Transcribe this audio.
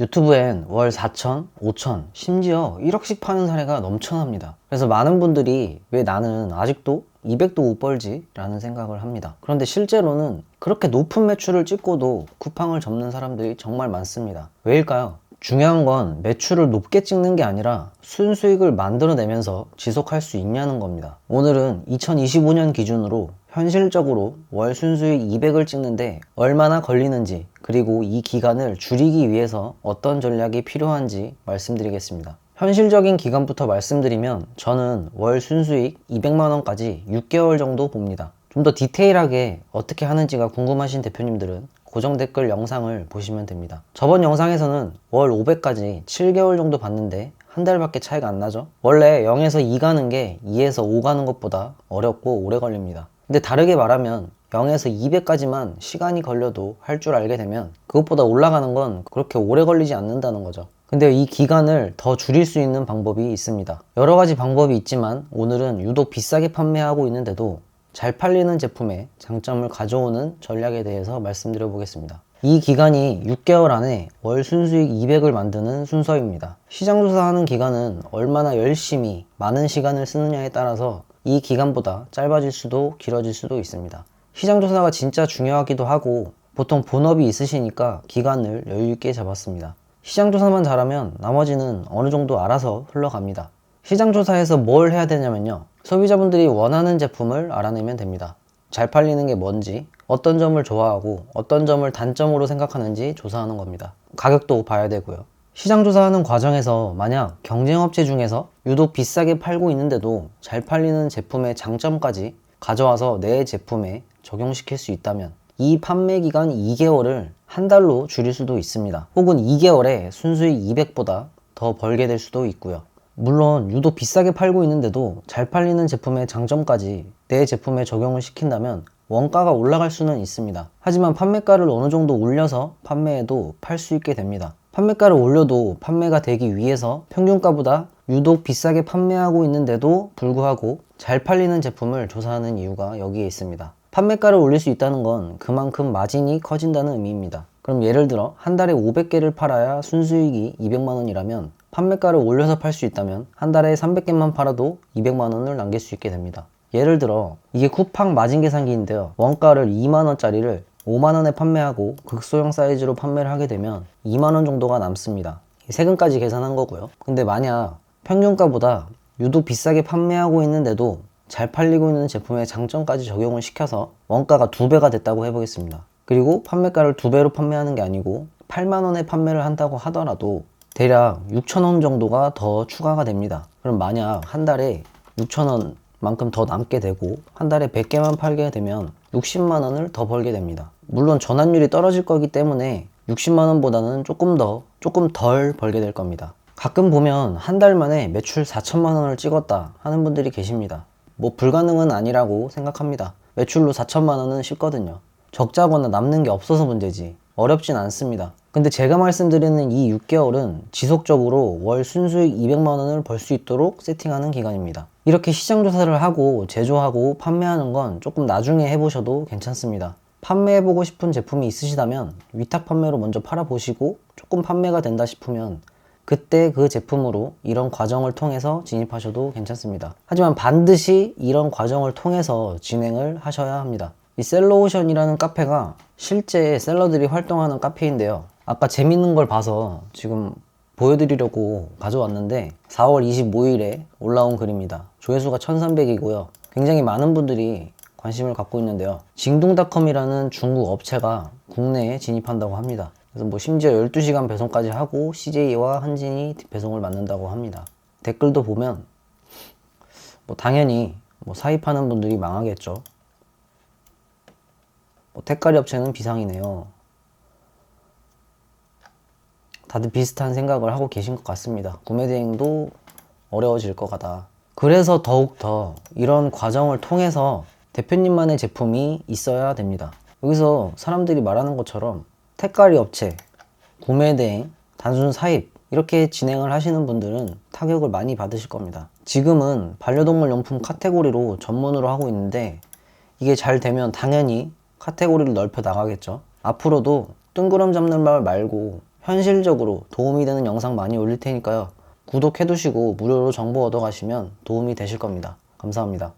유튜브엔 월 4천, 5천, 심지어 1억씩 파는 사례가 넘쳐납니다. 그래서 많은 분들이 왜 나는 아직도 200도 못 벌지? 라는 생각을 합니다. 그런데 실제로는 그렇게 높은 매출을 찍고도 쿠팡을 접는 사람들이 정말 많습니다. 왜일까요? 중요한 건 매출을 높게 찍는 게 아니라 순수익을 만들어내면서 지속할 수 있냐는 겁니다. 오늘은 2025년 기준으로 현실적으로 월 순수익 200을 찍는데 얼마나 걸리는지 그리고 이 기간을 줄이기 위해서 어떤 전략이 필요한지 말씀드리겠습니다. 현실적인 기간부터 말씀드리면 저는 월 순수익 200만원까지 6개월 정도 봅니다. 좀 더 디테일하게 어떻게 하는지가 궁금하신 대표님들은 고정 댓글 영상을 보시면 됩니다. 저번 영상에서는 월 500까지 7개월 정도 봤는데 한 달밖에 차이가 안 나죠? 원래 0에서 2 가는 게 2에서 5 가는 것보다 어렵고 오래 걸립니다. 근데 다르게 말하면 0에서 200까지만 시간이 걸려도 할 줄 알게 되면 그것보다 올라가는 건 그렇게 오래 걸리지 않는다는 거죠. 근데 이 기간을 더 줄일 수 있는 방법이 있습니다. 여러 가지 방법이 있지만 오늘은 유독 비싸게 판매하고 있는데도 잘 팔리는 제품의 장점을 가져오는 전략에 대해서 말씀드려 보겠습니다. 이 기간이 6개월 안에 월 순수익 200을 만드는 순서입니다. 시장 조사하는 기간은 얼마나 열심히 많은 시간을 쓰느냐에 따라서 이 기간보다 짧아질 수도 길어질 수도 있습니다. 시장 조사가 진짜 중요하기도 하고 보통 본업이 있으시니까 기간을 여유 있게 잡았습니다. 시장 조사만 잘하면 나머지는 어느 정도 알아서 흘러갑니다. 시장 조사에서 뭘 해야 되냐면요. 소비자분들이 원하는 제품을 알아내면 됩니다. 잘 팔리는 게 뭔지, 어떤 점을 좋아하고 어떤 점을 단점으로 생각하는지 조사하는 겁니다. 가격도 봐야 되고요. 시장 조사하는 과정에서 만약 경쟁업체 중에서 유독 비싸게 팔고 있는데도 잘 팔리는 제품의 장점까지 가져와서 내 제품에 적용시킬 수 있다면 이 판매 기간 2개월을 한 달로 줄일 수도 있습니다. 혹은 2개월에 순수익 200보다 더 벌게 될 수도 있고요. 물론 유독 비싸게 팔고 있는데도 잘 팔리는 제품의 장점까지 내 제품에 적용을 시킨다면 원가가 올라갈 수는 있습니다. 하지만 판매가를 어느 정도 올려서 판매해도 팔 수 있게 됩니다. 판매가를 올려도 판매가 되기 위해서 평균가보다 유독 비싸게 판매하고 있는데도 불구하고 잘 팔리는 제품을 조사하는 이유가 여기에 있습니다. 판매가를 올릴 수 있다는 건 그만큼 마진이 커진다는 의미입니다. 그럼 예를 들어 한 달에 500개를 팔아야 순수익이 200만 원이라면 판매가를 올려서 팔 수 있다면 한 달에 300개만 팔아도 200만 원을 남길 수 있게 됩니다. 예를 들어 이게 쿠팡 마진 계산기인데요. 원가를 2만 원짜리를 5만 원에 판매하고 극소형 사이즈로 판매를 하게 되면 2만 원 정도가 남습니다. 세금까지 계산한 거고요. 근데 만약 평균가보다 유독 비싸게 판매하고 있는데도 잘 팔리고 있는 제품의 장점까지 적용을 시켜서 원가가 두 배가 됐다고 해보겠습니다. 그리고 판매가를 두 배로 판매하는 게 아니고 8만 원에 판매를 한다고 하더라도 대략 6천 원 정도가 더 추가가 됩니다. 그럼 만약 한 달에 6천 원 만큼 더 남게 되고 한 달에 100개만 팔게 되면 60만 원을 더 벌게 됩니다. 물론 전환율이 떨어질 거기 때문에 60만 원보다는 조금 더 조금 덜 벌게 될 겁니다. 가끔 보면 한 달 만에 매출 4천만 원을 찍었다 하는 분들이 계십니다. 뭐 불가능은 아니라고 생각합니다. 매출로 4천만 원은 쉽거든요. 적자거나 남는 게 없어서 문제지. 어렵진 않습니다. 근데 제가 말씀드리는 이 6개월은 지속적으로 월 순수익 200만 원을 벌 수 있도록 세팅하는 기간입니다. 이렇게 시장 조사를 하고 제조하고 판매하는 건 조금 나중에 해보셔도 괜찮습니다. 판매해보고 싶은 제품이 있으시다면 위탁 판매로 먼저 팔아보시고 조금 판매가 된다 싶으면 그때 그 제품으로 이런 과정을 통해서 진입하셔도 괜찮습니다. 하지만 반드시 이런 과정을 통해서 진행을 하셔야 합니다. 이 셀러오션이라는 카페가 실제 셀러들이 활동하는 카페인데요. 아까 재밌는 걸 봐서 지금 보여드리려고 가져왔는데 4월 25일에 올라온 글입니다. 조회수가 1300이고요. 굉장히 많은 분들이 관심을 갖고 있는데요. 징둥닷컴이라는 중국 업체가 국내에 진입한다고 합니다. 그래서 뭐 심지어 12시간 배송까지 하고 CJ와 한진이 배송을 맡는다고 합니다. 댓글도 보면 뭐 당연히 뭐 사입하는 분들이 망하겠죠. 뭐 택가리 업체는 비상이네요. 다들 비슷한 생각을 하고 계신 것 같습니다. 구매 대행도 어려워질 것 같다. 그래서 더욱더 이런 과정을 통해서 대표님만의 제품이 있어야 됩니다. 여기서 사람들이 말하는 것처럼 택가리 업체, 구매 대행, 단순 사입 이렇게 진행을 하시는 분들은 타격을 많이 받으실 겁니다. 지금은 반려동물 용품 카테고리로 전문으로 하고 있는데 이게 잘 되면 당연히 카테고리를 넓혀 나가겠죠. 앞으로도 뜬구름 잡는 말 말고 현실적으로 도움이 되는 영상 많이 올릴 테니까요. 구독해두시고 무료로 정보 얻어가시면 도움이 되실 겁니다. 감사합니다.